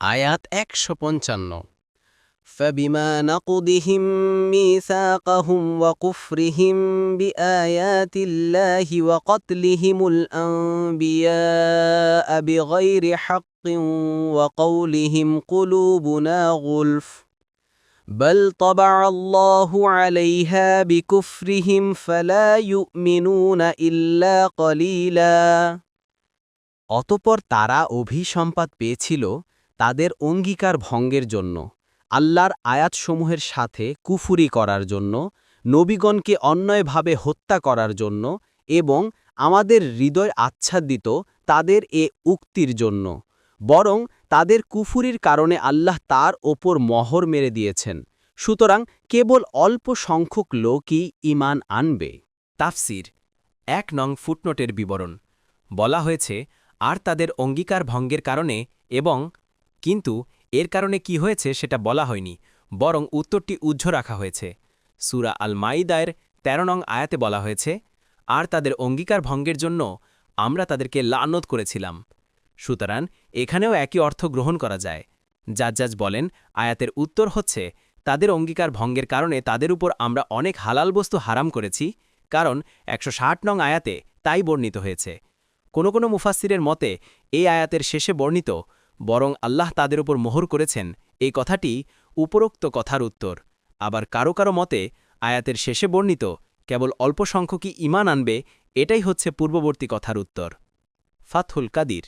আয়াত একশো পঞ্চান্ন فبما نقضهم ميثاقهم وكفرهم بآيات الله وقتلهم الأنبياء بغير حق وقولهم قلوبنا غلف بل طبع الله عليها بكفرهم فلا يؤمنون إلا قليلا অতপর তারা অভিসম্পাদ পেয়েছিল তাদের অঙ্গীকার ভঙ্গের জন্য, আল্লাহর আয়াতসমূহের সাথে কুফুরি করার জন্য, নবীগণকে অন্যায়ভাবে হত্যা করার জন্য এবং আমাদের হৃদয় আচ্ছাদিত তাদের এ উক্তির জন্য, বরং তাদের কুফুরির কারণে আল্লাহ তার ওপর মহর মেরে দিয়েছেন। সুতরাং কেবল অল্প সংখ্যক লোকই ঈমান আনবে। তাফসির, এক নং ফুটনোটের বিবরণ। বলা হয়েছে, আর তাদের অঙ্গীকার ভঙ্গের কারণে এবং কিন্তু এর কারণে কি হয়েছে সেটা বলা হয়নি, বরং উত্তরটি উজ্জ্ব রাখা হয়েছে। সুরা আল মাইদায়ের তেরো নং আয়াতে বলা হয়েছে, আর তাদের অঙ্গীকার ভঙ্গের জন্য আমরা তাদেরকে লানত করেছিলাম। সুতরাং এখানেও একই অর্থ গ্রহণ করা যায়। জাজ্জাজ বলেন, আয়াতের উত্তর হচ্ছে, তাদের অঙ্গীকার ভঙ্গের কারণে তাদের উপর আমরা অনেক হালাল বস্তু হারাম করেছি, কারণ একশো ষাট নং আয়াতে তাই বর্ণিত হয়েছে। কোনো কোনো মুফাসিরের মতে, এই আয়াতের শেষে বর্ণিত বরং আল্লাহ তাদের উপর মোহর করেছেন। এই কথাটি উপরোক্ত কথার উত্তর। আবার কারও কারও মতে, আয়াতের শেষে বর্ণিত, কেবল অল্প সংখ্যকই ইমান আনবে, এটাই হচ্ছে পূর্ববর্তী কথার উত্তর। ফাতহুল কাদির